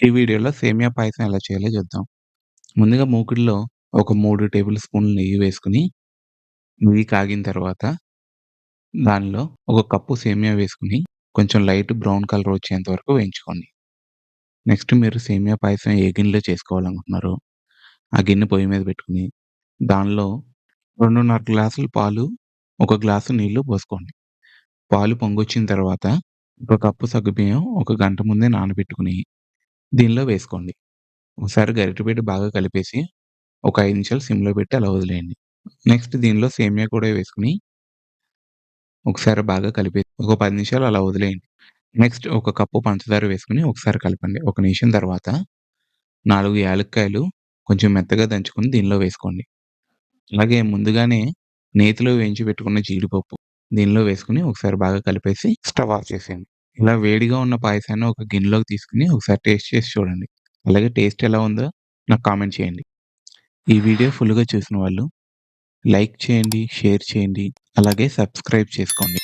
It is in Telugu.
ఈ వీడియోలో సేమియా పాయసం ఎలా చేయాలో చూద్దాం. ముందుగా మూకుడిలో ఒక మూడు టేబుల్ స్పూన్లు నెయ్యి వేసుకొని, నెయ్యి కాగిన తర్వాత దానిలో ఒక కప్పు సేమియా వేసుకొని, కొంచెం లైట్ బ్రౌన్ కలర్ వచ్చేంత వరకు వేయించుకోండి. నెక్స్ట్ మీరు సేమియా పాయసం ఏ గిన్నెలో చేసుకోవాలనుకుంటున్నారు ఆ గిన్నె పొయ్యి మీద పెట్టుకొని, దానిలో 2:30 గ్లాసులు పాలు, ఒక గ్లాసు నీళ్ళు పోసుకోండి. పాలు పొంగొచ్చిన తర్వాత ఒక కప్పు సగ్గుబియ్యం ఒక గంట ముందే నానబెట్టుకుని దీనిలో వేసుకోండి. ఒకసారి గరిటె పెట్టి బాగా కలిపేసి, ఒక 5 నిమిషాలు సిమ్‌లో పెట్టి అలా వదిలేయండి. నెక్స్ట్ దీనిలో సేమియా కూడా వేసుకొని ఒకసారి బాగా కలిపి ఒక 10 నిమిషాలు అలా వదిలేయండి. నెక్స్ట్ ఒక కప్పు పంచదార వేసుకొని ఒకసారి కలపండి. ఒక నిమిషం తర్వాత 4 యాలక్కాయలు కొంచెం మెత్తగా దంచుకొని దీనిలో వేసుకోండి. అలాగే ముందుగానే నేతిలో వేయించి పెట్టుకున్న జీడిపప్పు దీనిలో వేసుకొని ఒకసారి బాగా కలిపేసి స్టవ్ ఆఫ్ చేసేయండి. ఇలా వేడిగా ఉన్న పాయసాన్ని ఒక గిన్నెలోకి తీసుకొని ఒకసారి టేస్ట్ చేసి చూడండి. అలాగే టేస్ట్ ఎలా ఉందో నాకు కామెంట్ చేయండి. ఈ వీడియో ఫుల్‌గా చూసిన వాళ్ళు లైక్ చేయండి, షేర్ చేయండి, అలాగే సబ్స్క్రైబ్ చేసుకోండి.